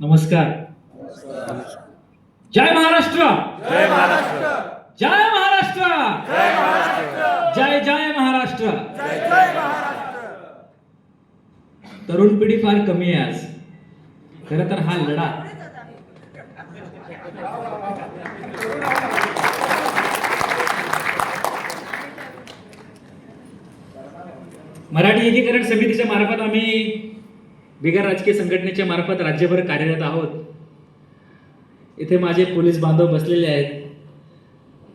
नमस्कार. जय महाराष्ट्र. जय महाराष्ट्र. जय महाराष्ट्र. जय जय महाराष्ट्र. तरुण पिढी फार कमी आहे आज. खर तर हा लढा. मराठी एकीकरण समितीच्या मार्फत आम्ही बिगर राजकीय संघटनेच्या मार्फत राज्यभर कार्यरत आहोत. इथे माझे पोलीस बांधव बसलेले आहेत.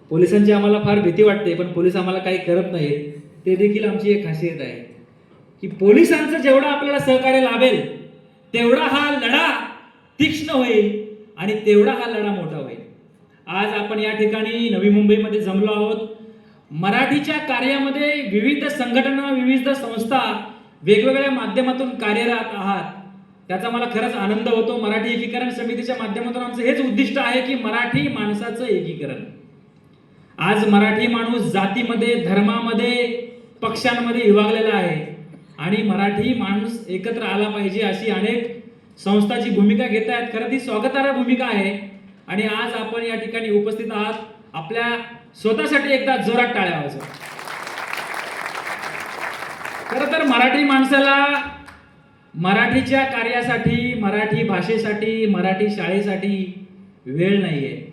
पोलिसांची आम्हाला फार भीती वाटते पण पोलीस आम्हाला काही करत नाहीत. ते देखील आमची एक खासियत आहे. की पोलिसांचं जेवढं आपल्याला सहकार्य लाभेल तेवढा हा लढा तीक्ष्ण होईल आणि तेवढा हा लढा मोठा होईल. आज आपण या ठिकाणी नवी मुंबईमध्ये जमलो आहोत. मराठीच्या कार्यामध्ये विविध संघटना विविध संस्था वेगवेगळ्या माध्यमातून कार्यरत आहात. त्याचा मला खरंच आनंद होतो. मराठी एकीकरण समितीच्या माध्यमातून आमचं हेच उद्दिष्ट आहे की मराठी माणसाचं एकीकरण. आज मराठी माणूस जातीमध्ये धर्मामध्ये पक्षांमध्ये विभागलेला आहे. आणि मराठी माणूस एकत्र आला पाहिजे अशी अनेक संस्थाची भूमिका घेत आहेत. खरं ती स्वागतार्ह भूमिका आहे. आणि आज आपण या ठिकाणी उपस्थित आहात. आपल्या स्वतःसाठी एकदा जोरात टाळ्या वाजवा. खरं तर मराठी माणसाला मराठीच्या कार्यासाठी मराठी भाषेसाठी मराठी शाळेसाठी वेळ नाही आहे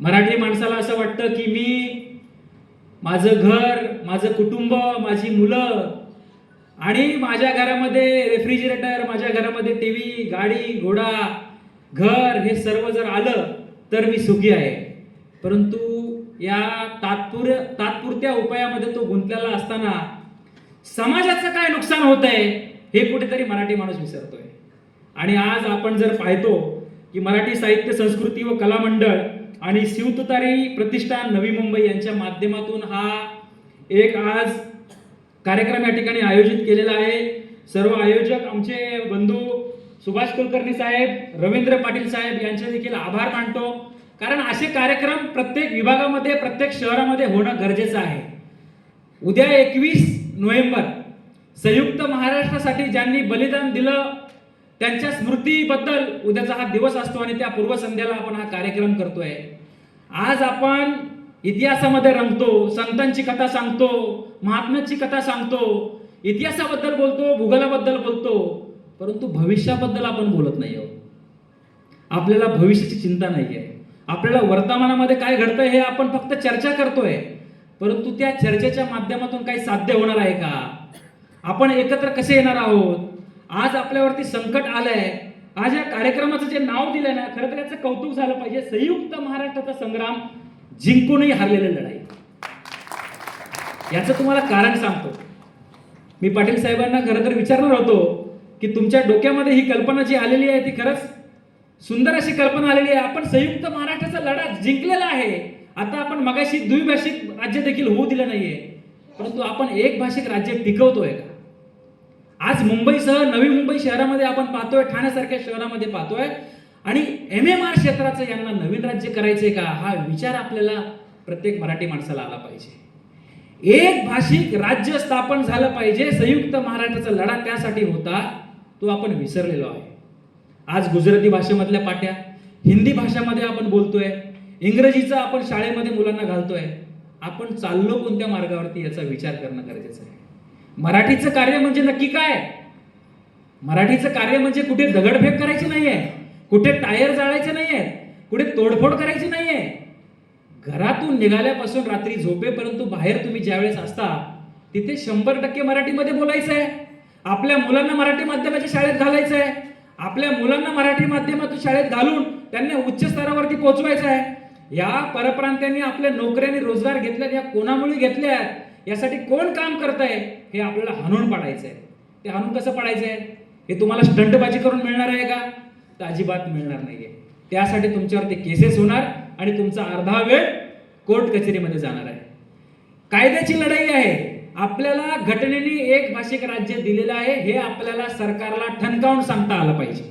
मराठी माणसाला असं वाटतं की मी माझं घर माझं कुटुंब माझी मुलं आणि माझ्या घरामध्ये रेफ्रिजरेटर माझ्या घरामध्ये टी व्ही गाडी घोडा घर हे सर्व जर आलं तर मी सुखी आहे. परंतु या तात्पुर तात्पुरत्या उपायामध्ये तो गुंतलेला असताना समाजाचं काय नुकसान होत आहे हे कुठेतरी मराठी माणूस विसरतोय. आणि आज आपण जर पाहतो की मराठी साहित्य संस्कृती व कला मंडळ आणि शिवतुतारी प्रतिष्ठान नवी मुंबई यांच्या माध्यमातून हा एक आज कार्यक्रम या ठिकाणी आयोजित केलेला आहे. सर्व आयोजक आमचे बंधू सुभाष कुलकर्णी साहेब रवींद्र पाटील साहेब यांचे देखील आभार मानतो. कारण असे कार्यक्रम प्रत्येक विभागामध्ये प्रत्येक शहरामध्ये होणं गरजेचं आहे. उद्या एकवीस नोव्हेंबर. संयुक्त महाराष्ट्रासाठी ज्यांनी बलिदान दिलं त्यांच्या स्मृतीबद्दल उद्याचा हा दिवस असतो आणि त्या पूर्वसंध्येला आपण हा कार्यक्रम करतोय. आज आपण इतिहासामध्ये रंगतो संतांची कथा सांगतो महात्म्याची कथा सांगतो इतिहासाबद्दल बोलतो भूगोलाबद्दल बोलतो परंतु भविष्याबद्दल आपण बोलत नाही आहोत. आपल्याला भविष्याची चिंता नाही आहे आपल्याला वर्तमानामध्ये काय घडतंय हे आपण फक्त चर्चा करतोय. परंतु त्या चर्चेच्या माध्यमातून काही साध्य होणार आहे का? आपण एकत्र कसे येणार आहोत? आज आपल्यावरती संकट आलंय. आज या कार्यक्रमाचं जे नाव दिलंय ना खरं तर याचं कौतुक झालं पाहिजे. संयुक्त महाराष्ट्राचा संग्राम जिंकूनही हारलेली लढाई. याचं तुम्हाला कारण सांगतो. मी पाटील साहेबांना खरं तर विचारणार होतो की तुमच्या डोक्यामध्ये ही कल्पना जी आलेली आहे ती खरंच सुंदर अशी कल्पना आलेली आहे. आपण संयुक्त महाराष्ट्राचा लढा जिंकलेला आहे. आता आपण मगाशी द्विभाषिक राज्य देखील होऊ दिलं नाहीये. परंतु आपण एक भाषिक राज्य टिकवतोय का? आज मुंबईसह नवी मुंबई शहरामध्ये आपण पाहतोय ठाण्यासारख्या शहरामध्ये पाहतोय. आणि एम एम आर क्षेत्राचं यांना नवीन राज्य करायचंय का? हा विचार आपल्याला प्रत्येक मराठी माणसाला आला पाहिजे. एक भाषिक राज्य स्थापन झालं पाहिजे संयुक्त महाराष्ट्राचा लढा त्यासाठी होता तो आपण विसरलेलो आहे. आज गुजराती भाषेमधल्या पाट्या हिंदी भाषामध्ये आपण बोलतोय. इंग्रजीचं आपण शाळेमध्ये मुलांना घालतोय आपण चाललो कोणत्या मार्गावरती याचा विचार करणं गरजेचं आहे. मराठीचं कार्य म्हणजे नक्की काय? मराठीचं कार्य म्हणजे कुठे दगडफेक करायची नाहीये कुठे टायर जाळायचे नाहीये कुठे तोडफोड करायची नाहीये. घरातून निघाल्यापासून रात्री झोपेपर्यंत बाहेर तुम्ही ज्यावेळेस असता तिथे शंभर टक्के मराठीमध्ये बोलायचं आहे. आपल्या मुलांना मराठी माध्यमाच्या शाळेत घालायचं आहे. आपल्या मुलांना मराठी माध्यमातून शाळेत घालून त्यांना उच्च स्तरावरती पोहोचवायचं आहे. या परप्रांत्यांनी आपल्या नोकऱ्याने रोजगार घेतल्यात या कोणामुळे घेतल्यात यासाठी कोण काम करत आहे हे आपल्याला हाणून पाडायचं आहे ते हाणून कसं पाडायचं आहे हे तुम्हाला स्टंटबाजी करून मिळणार आहे का? तर अजिबात मिळणार नाहीये. त्यासाठी तुमच्यावरती केसेस होणार आणि तुमचा अर्धा वेळ कोर्ट कचेरीमध्ये जाणार आहे. कायद्याची लढाई आहे. आपल्याला घटनेने एक भाषिक राज्य दिलेलं आहे हे आपल्याला सरकारला ठणकावून सांगता आलं पाहिजे.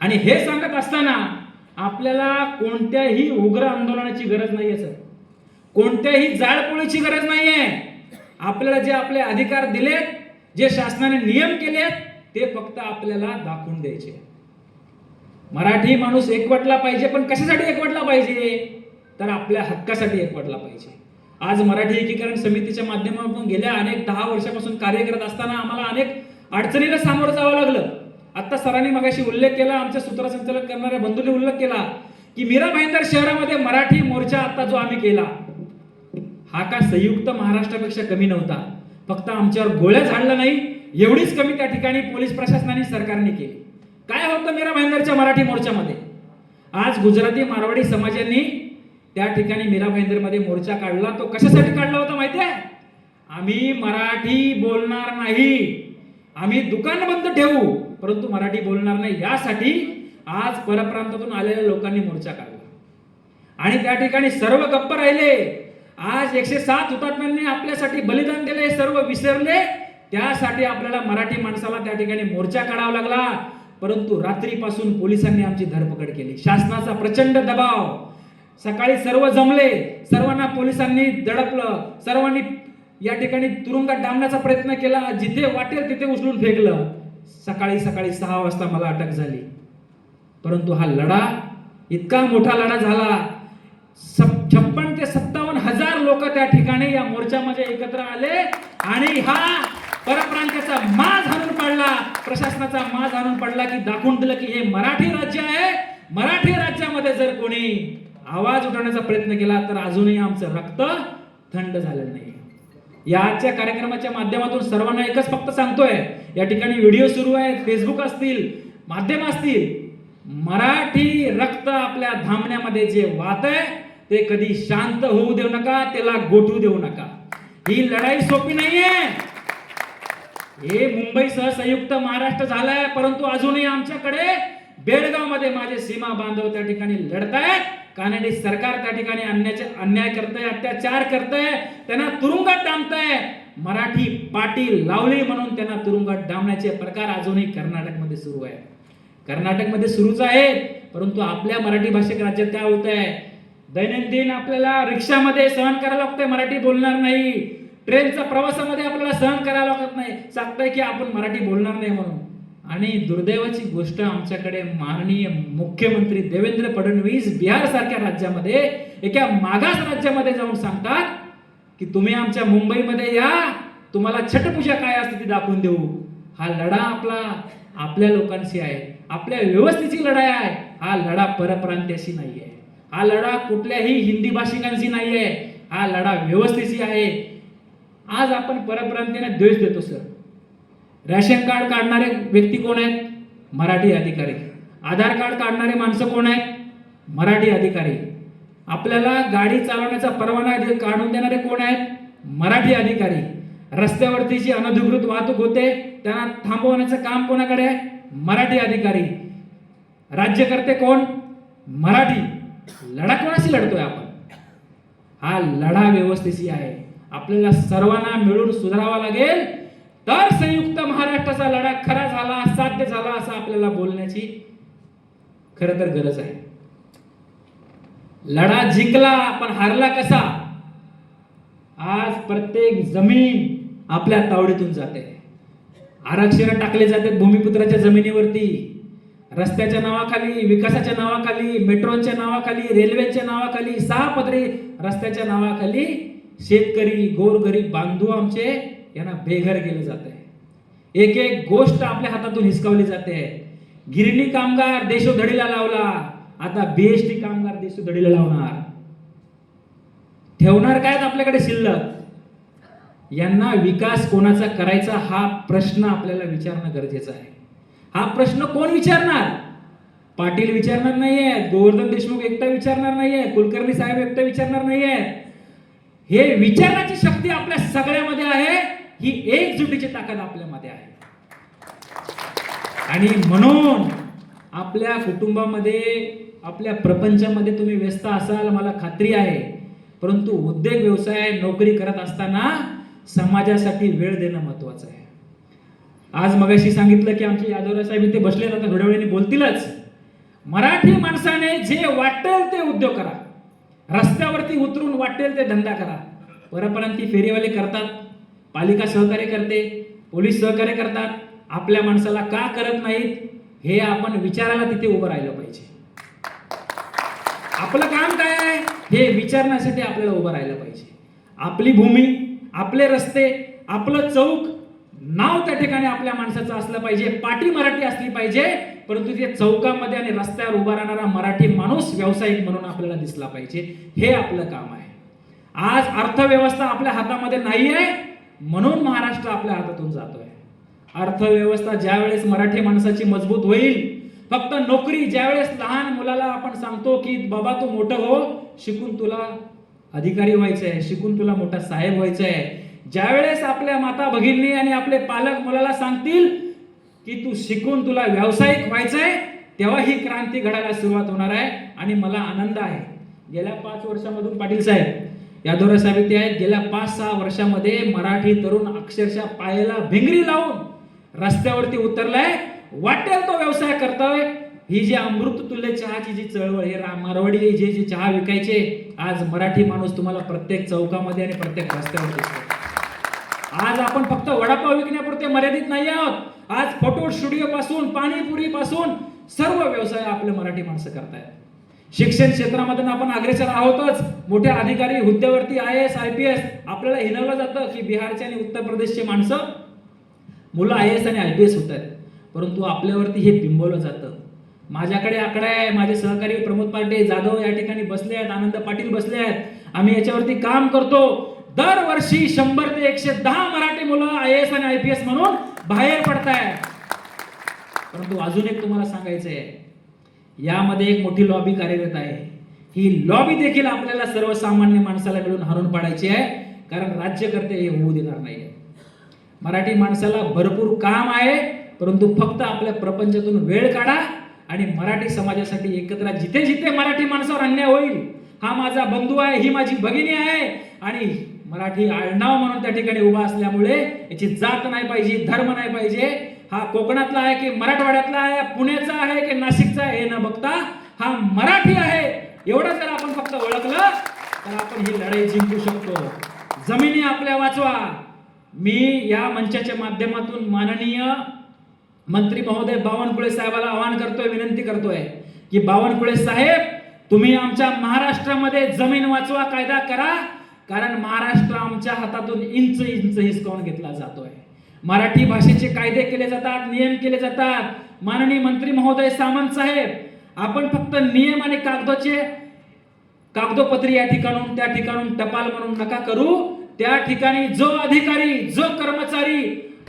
आणि हे सांगत असताना आपल्याला कोणत्याही उग्र आंदोलनाची गरज नाहीये सर. कोणत्याही जाळपोळीची गरज नाहीये. आपल्याला जे आपले अधिकार दिलेत जे शासनाने नियम केलेत ते फक्त आपल्याला दाखवून द्यायचे. मराठी माणूस एकवटला पाहिजे पण कशासाठी एकवटला पाहिजे? तर आपल्या हक्कासाठी एकवटला पाहिजे. आज मराठी एकीकरण समितीच्या माध्यमातून गेल्या अनेक दहा वर्षापासून कार्य करत असताना आम्हाला अनेक अडचणीला सामोरं जावं लागलं. आता सरांनी मगाशी उल्लेख केला आमच्या सूत्रसंचालन करणाऱ्या बंधूंनी उल्लेख केला की मीरा भाईंदर शहरामध्ये मराठी मोर्चा आता जो आम्ही केला हा का संयुक्त महाराष्ट्रापेक्षा कमी नव्हता. फक्त आमच्यावर गोळ्या झाडल्या नाही एवढीच कमी त्या ठिकाणी पोलीस प्रशासनाने सरकारने केली. काय होतं मीरा भाईंदरच्या मराठी मोर्चामध्ये? आज गुजराती मारवाडी समाजांनी त्या ठिकाणी मीरा भाईंदरमध्ये मोर्चा काढला. तो कशासाठी काढला होता माहिती आहे? आम्ही मराठी बोलणार नाही. आम्ही दुकान बंद ठेवू. परंतु मराठी बोलणार नाही यासाठी आज परप्रांतातून आलेल्या लोकांनी मोर्चा काढला. आणि त्या ठिकाणी सर्व गप्प राहिले. आज एकशे सात हुतात्म्यांनी आपल्यासाठी बलिदान दिले सर्व विसरले. त्यासाठी आपल्याला मराठी माणसाला त्या ठिकाणी मोर्चा काढावा लागला. परंतु रात्रीपासून पोलिसांनी आमची धरपकड केली. शासनाचा प्रचंड दबाव. सकाळी सर्व जमले. सर्वांना पोलिसांनी दडपलं. सर्वांनी या ठिकाणी तुरुंगात डांबण्याचा प्रयत्न केला. जिथे वाटेल तिथे उचलून फेकलं. सकाळी सकाळी सहा वाजता मला अटक झाली. परंतु हा लढा इतका मोठा लढा झाला. सप- छप्पन ते सत्तावन्न हजार लोक त्या ठिकाणी या मोर्चामध्ये एकत्र आले आणि हा परप्रांताचा माज हाणून पडला. प्रशासनाचा माज हाणून पडला की दाखवून दिलं की हे मराठी राज्य आहे. मराठी राज्यामध्ये जर कोणी आवाज उठवण्याचा प्रयत्न केला तर अजूनही आमचं रक्त थंड झालं नाही. याच्या कार्यक्रमाच्या माध्यमातून सर्वांना एकच फक्त सांगतोय या ठिकाणी व्हिडिओ सुरू आहेत फेसबुक असतील माध्यम असतील. मराठी रक्त आपल्या धामण्यामध्ये जे वात आहे ते कधी शांत होऊ देऊ नका त्याला गोठू देऊ नका. ही लढाई सोपी नाहीये. हे मुंबईसह संयुक्त महाराष्ट्र झालाय परंतु अजूनही आमच्याकडे बेळगावमध्ये माझे सीमा बांधव त्या ठिकाणी लढतायत. कानडी सरकार त्या ठिकाणी अन्याचे अन्याय करतंय अत्याचार करतंय त्यांना तुरुंगात डांबतंय. मराठी पाटील लावली म्हणून त्यांना तुरुंगात डांबण्याचे प्रकार अजूनही कर्नाटकमध्ये सुरू आहे कर्नाटकमध्ये सुरूच आहेत परंतु आपल्या मराठी भाषिक राज्यात काय होत आहे दैनंदिन आपल्याला रिक्षामध्ये सहन करायला लागतंय मराठी बोलणार नाही. ट्रेनच्या प्रवासामध्ये आपल्याला सहन करायला लागत नाही. सांगताय की आपण मराठी बोलणार नाही म्हणून. आणि दुर्दैवाची गोष्ट आमच्याकडे माननीय मुख्यमंत्री देवेंद्र फडणवीस बिहार सारख्या राज्यामध्ये एका मागास राज्यामध्ये जाऊन सांगतात की तुम्ही आमच्या मुंबईमध्ये या तुम्हाला छटपूजा काय असते ती दाखवून देऊ. हा लढा आपला आपल्या लोकांशी आहे आपल्या व्यवस्थेची लढाई आहे हा लढा परप्रांत्याशी नाही आहे हा लढा कुठल्याही हिंदी भाषिकांशी नाही आहे हा लढा व्यवस्थेशी आहे. आज आपण परप्रांतीने द्वेष देतो सर. रॅशन कार्ड काढणारे व्यक्ती कोण आहेत? मराठी अधिकारी. आधार कार्ड काढणारे माणसं कोण आहेत? मराठी अधिकारी. आपल्याला गाडी चालवण्याचा परवाना काढून देणारे कोण आहेत? मराठी अधिकारी. रस्त्यावरती जी अनधिकृत वाहतूक होते त्यांना थांबवण्याचं काम कोणाकडे आहे? मराठी अधिकारी. राज्यकर्ते कोण? मराठी. लढा कोणाशी लढतोय आपण? हा लढा व्यवस्थेशी आहे. आपल्याला सर्वांना मिळून सुधारावा लागेल. तर संयुक्त महाराष्ट्राचा लढा खरा झाला साध्य झाला असं आपल्याला बोलण्याची खर तर गरज आहे. लढा जिंकला पण हारला कसा? आज प्रत्येक जमीन आपल्या तावडीतून जाते. आरक्षण टाकले जाते भूमिपुत्राच्या जमिनीवरती. रस्त्याच्या नावाखाली विकासाच्या नावाखाली मेट्रोच्या नावाखाली रेल्वेच्या नावाखाली सहा पदरी रस्त्याच्या नावाखाली शेतकरी गोरगरीब बांधू आमचे यांना बेघर केलं जात आहे. एक एक गोष्ट आपल्या हातातून हिसकावली जाते. गिरणी कामगार देशोधडीला लावला आता बीएसटी कामगार देशोधडीला लावणार. ठेवणार काय आपल्याकडे शिल्लक? यांना विकास कोणाचा करायचा हा प्रश्न आपल्याला विचारणं गरजेचं आहे. हा प्रश्न कोण विचारणार? पाटील विचारणार नाहीये गोवर्धन देशमुख एकटा विचारणार नाहीये कुलकर्णी साहेब एकटा विचारणार नाहीये हे विचारण्याची शक्ती आपल्या सगळ्यामध्ये आहे. ही एकजुटीची ताकद आपल्यामध्ये आहे. आणि म्हणून आपल्या कुटुंबामध्ये आपल्या प्रपंचामध्ये तुम्ही व्यस्त असाल मला खात्री आहे. परंतु उद्योग व्यवसाय नोकरी करत असताना समाजासाठी वेळ देणं महत्वाचं आहे. आज मगाशी सांगितलं की आमचे यादवराव साहेब इथे बसले आता थोड्या वेळाने बोलतीलच. मराठी माणसाने जे वाटेल ते उद्योग करा. रस्त्यावरती उतरून वाटेल ते धंदा करा. परप्रांती फेरीवाले करतात. पालिका सहकार्य करते पोलीस सहकार्य करतात आपल्या माणसाला का करत नाहीत हे आपण विचारायला तिथे उभं राहिलं पाहिजे. आपलं काम काय आहे हे विचारण्यासाठी आपल्याला उभं राहिलं पाहिजे. आपली भूमी आपले रस्ते आपलं चौक नाव त्या ठिकाणी आपल्या माणसाचं असलं पाहिजे पाठी मराठी असली पाहिजे परंतु ते चौकामध्ये आणि रस्त्यावर उभा राहणारा मराठी माणूस व्यावसायिक म्हणून आपल्याला दिसला पाहिजे. हे आपलं काम आहे. आज अर्थव्यवस्था आपल्या हातामध्ये नाही आहे म्हणून महाराष्ट्र आपल्या हातातून जातोय. अर्थव्यवस्था ज्या वेळेस मराठी माणसाची मजबूत होईल फक्त नोकरी ज्यावेळेस लहान मुलाला आपण सांगतो की बाबा तू मोठं हो शिकून तुला अधिकारी व्हायचं आहे शिकून तुला मोठा साहेब व्हायचं आहे ज्यावेळेस आपल्या माता भगिनी आणि आपले पालक मुलाला सांगतील की तू शिकून तुला व्यावसायिक व्हायचं आहे तेव्हा ही क्रांती घडायला सुरुवात होणार आहे आणि मला आनंद आहे. गेल्या पाच वर्षामधून पाटील साहेब या दौऱ्या साबिती आहेत. गेल्या पाच सहा वर्षामध्ये मराठी तरुण अक्षरशः पायाला भिंगरी लावून रस्त्यावरती उतरलाय. वाटेल तो व्यवसाय करतोय. ही जी अमृत तुल्य चहाची जी चळवळ हे मारवाडी जे जे चहा विकायचे आज मराठी माणूस तुम्हाला प्रत्येक चौकामध्ये आणि प्रत्येक रस्त्यावर आज आपण फक्त वडापाव विकण्यापुरते मर्यादित नाही आहोत. आज फोटो स्टुडिओ पासून पाणीपुरी पासून सर्व व्यवसाय आपले मराठी माणसं करतायत. शिक्षण क्षेत्रामधून आपण अग्रेसर आहोतच. मोठे अधिकारी हुद्द्यावरती I S I P S आपल्याला हिनवलं जातं की बिहारचे आणि उत्तर प्रदेशचे माणसं मुलं आय एस आणि आय पी एस होत आहेत. परंतु आपल्यावरती हे बिंबवलं जातं. माझ्याकडे आकडा आहे माझे सहकारी प्रमोद पांडे जाधव या ठिकाणी बसले आहेत आनंद पाटील बसले आहेत. आम्ही याच्यावरती काम करतो. दरवर्षी शंभर ते एकशे दहा मराठी मुलं आय एस आणि आय पी एस म्हणून बाहेर पडतायत. परंतु अजून एक तुम्हाला सांगायचं आहे यामध्ये एक मोठी लॉबी कार्यरत आहे. ही लॉबी देखील आपल्याला सर्वसामान्य माणसाला मिळून हरून पाडायची आहे. कारण राज्यकर्ते हे होऊ देणार नाही मराठी माणसाला भरपूर काम आहे परंतु फक्त आपल्या प्रपंचातून वेळ काढा आणि मराठी समाजासाठी एकत्र जिथे जिथे मराठी माणसावर अन्याय होईल हा माझा बंधू आहे ही माझी भगिनी आहे आणि मराठी आडनाव म्हणून त्या ठिकाणी उभा असल्यामुळे याची जात नाही पाहिजे धर्म नाही पाहिजे. हा कोकणातला आहे की मराठवाड्यातला आहे पुण्याचा आहे की नाशिकचा आहे हे न बघता हा मराठी आहे. एवढं जर आपण फक्त ओळखलं तर आपण ही लढाई जिंकू शकतो. जमिनी आपल्या वाचवा. मी या मंचाच्या माध्यमातून माननीय मंत्री महोदय बावनकुळे साहेबाला आवाहन करतोय विनंती करतोय की बावनकुळे साहेब तुम्ही आमच्या महाराष्ट्रामध्ये जमीन वाचवा कायदा करा कारण महाराष्ट्र आमच्या हातातून इंच इंच हिसकावून घेतला जातोय. मराठी भाषेचे कायदे केले जातात नियम केले जातात. माननीय मंत्री महोदय सामंत साहेब आपण फक्त नियम आणि कागदाचे कागदोपत्री या ठिकाणून त्या ठिकाणून टपाल म्हणून नका करू. त्या ठिकाणी जो अधिकारी जो कर्मचारी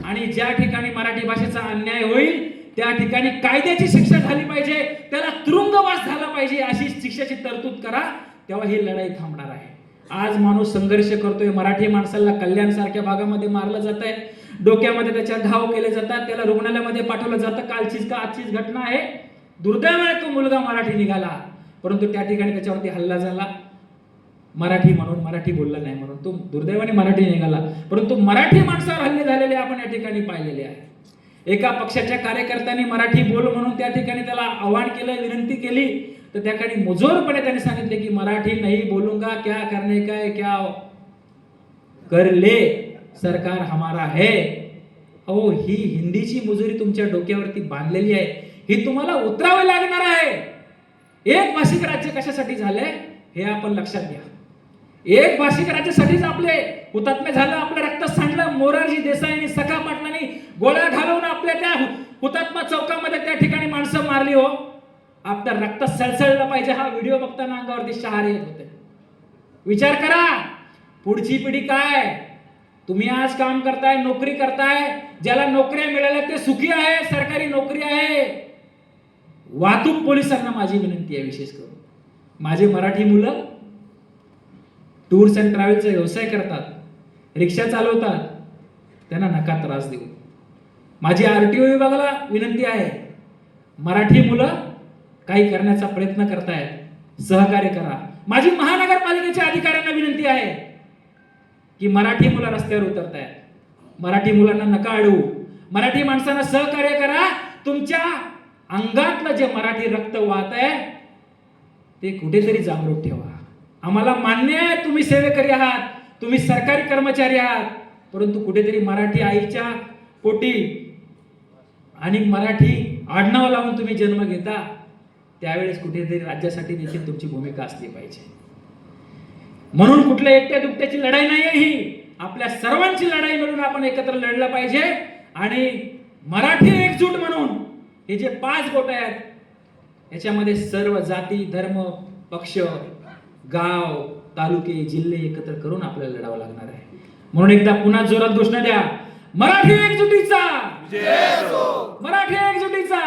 आणि ज्या ठिकाणी मराठी भाषेचा अन्याय होईल त्या ठिकाणी कायद्याची शिक्षा झाली पाहिजे त्याला तुरुंगवास झाला पाहिजे अशी शिक्षाची तरतूद करा तेव्हा ही लढाई थांबणार आहे. आज माणूस संघर्ष करतोय मराठी माणसाला कल्याण सारख्या भागामध्ये मारलं जात आहे डोक्यामध्ये त्याच्या घाव केले जातात त्याला रुग्णालयामध्ये पाठवलं जातं. कालचीच का आजचीच घटना आहे? दुर्दैवाने तो मुलगा मराठी निघाला. परंतु त्या ठिकाणी त्याच्यावरती हल्ला झाला. मराठी म्हणून मराठी बोलला नाही म्हणून. तो दुर्दैवाने मराठी निघाला. परंतु मराठी माणसावर हल्ले झालेले आपण या ठिकाणी पाहिलेले आहे. एका पक्षाच्या कार्यकर्त्यांनी मराठी बोल म्हणून त्या ठिकाणी त्याला आव्हान केलं विनंती केली. तर त्या मुजोरपणे त्यांनी सांगितले की मराठी नाही बोलूंगा क्या करणे काय क्या कर ले सरकार हमारा है. अहो ही हिंदीची मुजुरी तुमच्या डोक्यावरती बांधलेली आहे. ही तुम्हाला उतरावं लागणार आहे. एक भाषिक राज्य कशासाठी झालंय हे आपण लक्षात घ्या. एक भाषिक राज्यासाठीच आपले हुतात्मे झालं आपलं रक्त सांडलं मोरारजी देसाईंनी सखा पाटलांनी गोळ्या घालवून आपल्या त्या हुतात्मा चौकामध्ये त्या ठिकाणी माणसं मारली हो. आपलं रक्त सळसळलं पाहिजे हा व्हिडिओ बघताना अंगावरती शहार येत होते. विचार करा पुढची पिढी काय? तुम्ही आज काम करताय नोकरी करताय ज्याला नोकऱ्या मिळाल्या ते सुखी आहे सरकारी नोकरी आहे. वाहतूक पोलिसांना माझी विनंती आहे विशेष करून. माझे मराठी मुलं टूर्स अँड ट्रॅव्हलचा व्यवसाय करतात रिक्षा चालवतात त्यांना नका त्रास देऊ. माझी आर टी ओ विभागाला विनंती आहे मराठी मुलं काही करण्याचा प्रयत्न करतायत सहकार्य करा. माझी महानगरपालिकेच्या अधिकाऱ्यांना विनंती आहे की मराठी मुलं रस्त्यावर उतरत आहेत मराठी मुलांना नका अडवू. मराठी माणसांना सहकार्य करा. तुमच्या अंगातलं जे मराठी रक्त वाहत आहे ते कुठेतरी जागरूक ठेवा. आम्हाला मान्य आहे तुम्ही सेवेकरी आहात तुम्ही सरकारी कर्मचारी आहात परंतु कुठेतरी मराठी आईच्या पोटी आणि मराठी आडनाव लावून तुम्ही जन्म घेता त्यावेळेस कुठेतरी राज्यासाठी देखील तुमची भूमिका असली पाहिजे. म्हणून कुठल्या एकट्या दुकट्याची लढाई नाही आहे ही. आपल्या सर्वांची लढाई म्हणून आपण एकत्र लढलं पाहिजे. आणि मराठी एकजूट म्हणून हे जे पाच गोट आहेत याच्यामध्ये सर्व जाती धर्म पक्ष गाव तालुके जिल्हे एकत्र करून आपल्याला लढावं लागणार आहे. म्हणून एकदा पुन्हा जोरात घोषणा द्या. मराठी एकजुटीचा! मराठी एकजुटीचा!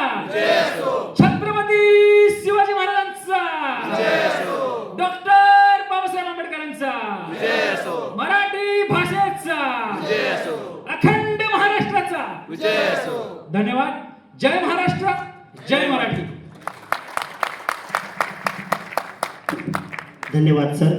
छत्रपती शिवाजी महाराजांचा! मराठी भाषेचा. अखंड महाराष्ट्राचा. धन्यवाद. जय महाराष्ट्र जय मराठी. धन्यवाद सर.